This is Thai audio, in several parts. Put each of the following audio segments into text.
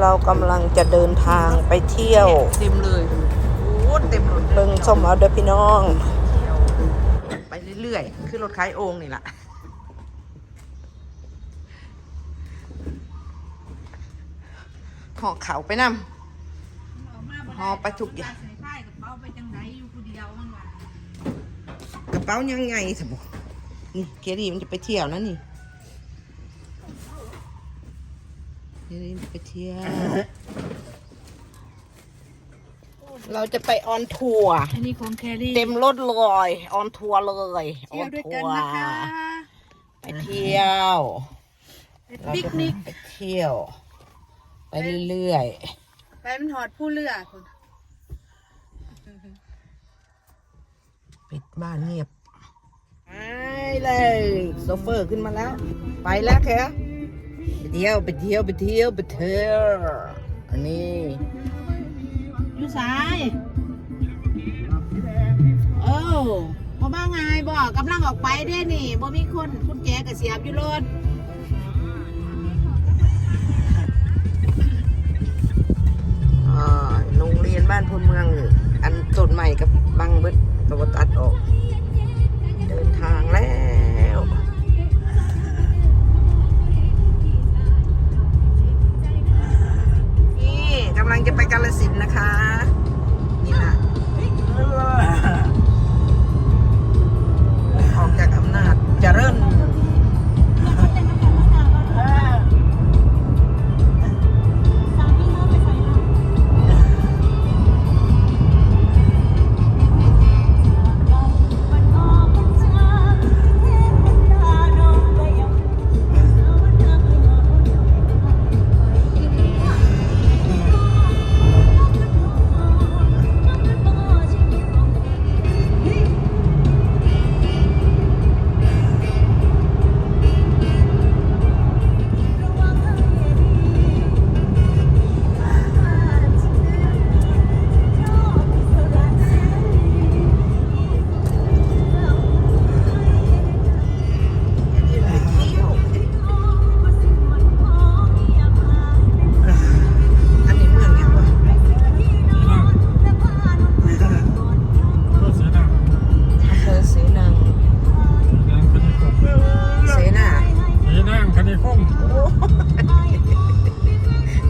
เรากำลังจะเดินทางไปเที่ยว เต็มเลยโอ้เต็มรถลยเบิ่งชมเอาเด้อพี่น้อง ไปเรื่อยๆคือรถขายโองนี่แหละห่อเขาไปนำห่อไปทุกอย่างใส่ผ้ากระเป๋าไปจังไดอยู่ผู้เดียวมันว่ากระเป๋ายังไงสมบนี่เคดีมันจะไปเที่ยวนะนี่ เคดีมันไปเที่ยว เราจะไปออนทัวร์อันนี้ของแครี่เต็มรถเลยออนทัวร์เลยอเที่อยวนด้วยทักันวร์คะไปเที่ยวไปปิกนิกไปเที่ยว ไปเรื่อยไปมันหอดผู้เรือคุณๆปิดบ้านเงียบไปเลยโซเฟอร์ขึ้นมาแล้ว ไปแล้วแค่ เที่ยวไปเที่ยวไปเที่ยวไปเที่ยวอันนี้อยู่ซ้ายโอ้บ่มาไงบอกกำลังออกไปเด้นี่บ่มีคนคุณแจกระเสียบอยู่รถอ่าโรงเรียนบ้านพลเมือง อันต้นใหม่กับบังเบิดตัวตัดออก กาลสินนะคะ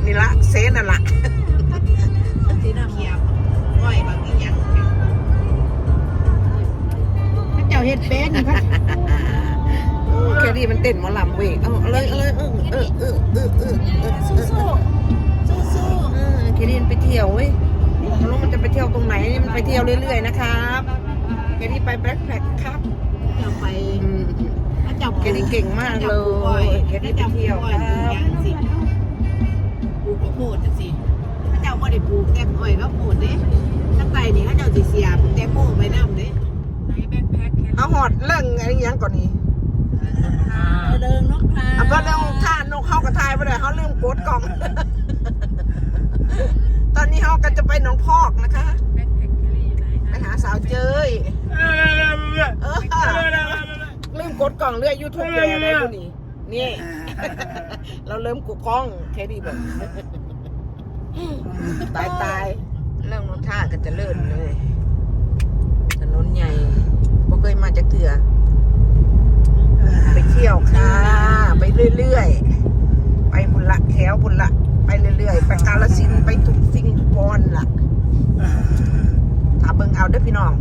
นี่ละเซนั่นละสีน้ำเขียวอ้อยบางอีหยังพระเจ้าเฮ็ดเป็นพระแคดีมันเต้นหมอลำเว้ยเอาเอาเลยเอาเลยเออเออเออเออเออเออสู้สู้สู้สู้เออแคดีมันไปเที่ยวเว้ยไม่รู้มันจะไปเที่ยวตรงไหนนี่มันไปเที่ยวเรื่อยๆนะครับแคดีไปแบ็คแพคครับเจ้าไปอืมพระเจ้าแคดีเก่งมากเลยแคดีไปเที่ยวครับปลูกข้าวโพดจังสิพระเจ้าบ่ได้ปลูกแตงอ้อยข้าวโพดเด้ทั้งไตนี่เขาเจ้าสิเสียบแตงโมไปนำเด้ไหนแบ็คแพ็คแค่เอาหอดเรื่องอะไรอยังก่อนนี้เดินนกพาเอาเพราะเรื่องท่านกเข้ากระทายไปเลยเขาลืมกดกล่อง ตอนนี้เขาก็จะไปหนองพอกนะคะแบ็คแพ็คแครี่ไหนไปหาสาวเจยเออลืม กดกล่องเรื่อยยูทูบเลยอะไรพวกนี้นี่ เราเริ่มกดกล้องแค่ดีแบบตายตายเรื่องรถท่าก็จะเลื่อนเลยถนนใหญ่บ่เคยมาจากเถื่อไปเที่ยวค่ะ ไปเรื่อยๆ ไปบุญละแถวบุญละ ไปเรื่อยๆ ไปกาลสินธุ์ไปทุกสิ่งทุกบอนล่ะถ้าเบิ่งเอาเด้อพี่น้อง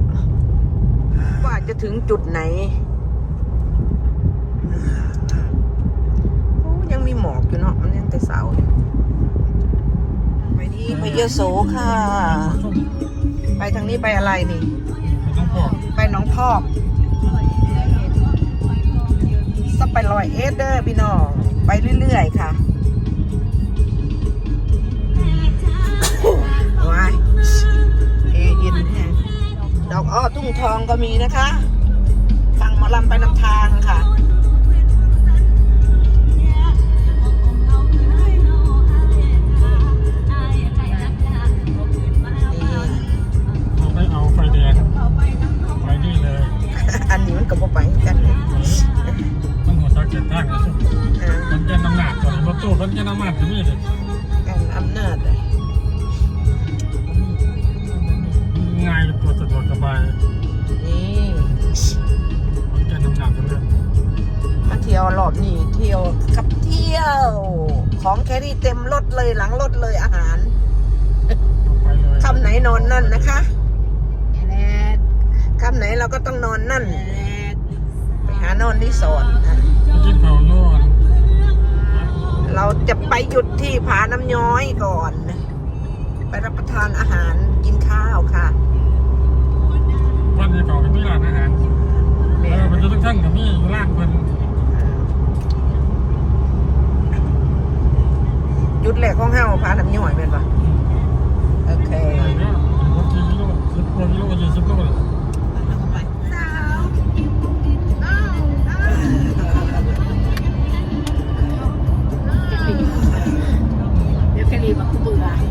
ว่าจะถึงจุดไหน โอ้ยังมีหมอกอยู่เนาะมันยังแต่เสาอยู่ไปที่พะเยโสค่ะ ไปทางนี้ไปอะไรนี่ ไปหน้องพอกสไปลอยเอสเดอร์พี่น้องไปเรื่อยๆค่ะว้ายเอเย็นแฮะดอกอ้อ ทุ่งทองก็มีนะคะ ฟังหมอลำไปนำทางค่ะ อำนาจมือเลยกันอำนาจเลยง่ายปวดสะวกสบายนี่มันจะน้ำหนักเรื่องมาเที่ยวรอบนี้เที่ยวกับเที่ยว ของแครี่เต็มรถเลยหลังรถเลยอาหารคำไหนนอนนั่นนะคะคำไหนเราก็ต้องนอนนั่น ไปหานอนรีสอร์กินเผำย้อยก่อน ไปรับประทานอาหารกินข้าวค่ะวันนี้เขาเป็นที่ร้านอาหารเออมันจะต้องทั้งกับนี่ร้านเพิ่นหยุดแหลกของเฮาผาน้ำย้อยเป็นปะโอเคไปเนาะรถกี่กิโลสิบกว่ากิโลยี่สิบโล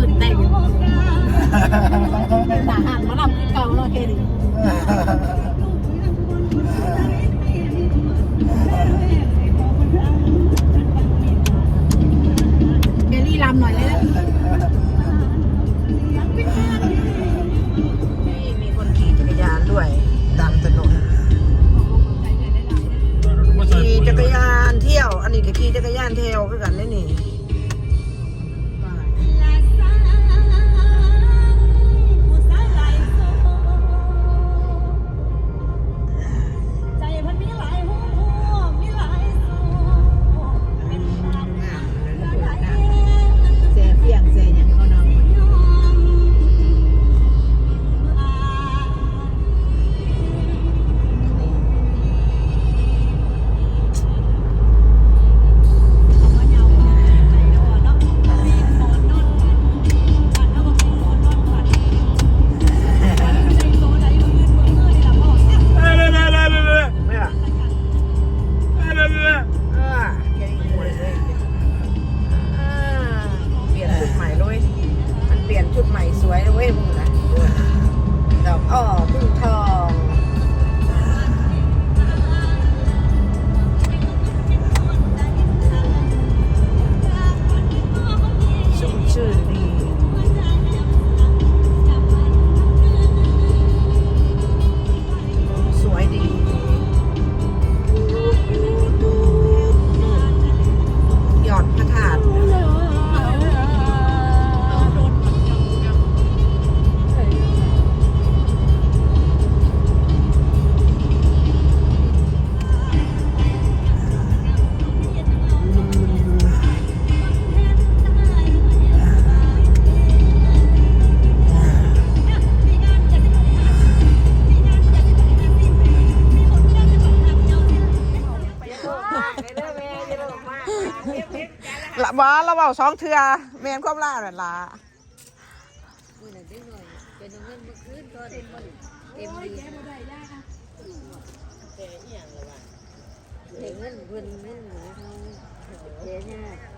ขึ้นได้อยู่ทหารมาลำคือเก่าเนาแค่นี้ บ้าเราเบาสองเทือเมนความล่าน่ะล่ะเห็นเงินเพิ่นเงินหนูเขาเจ๊เนี่ย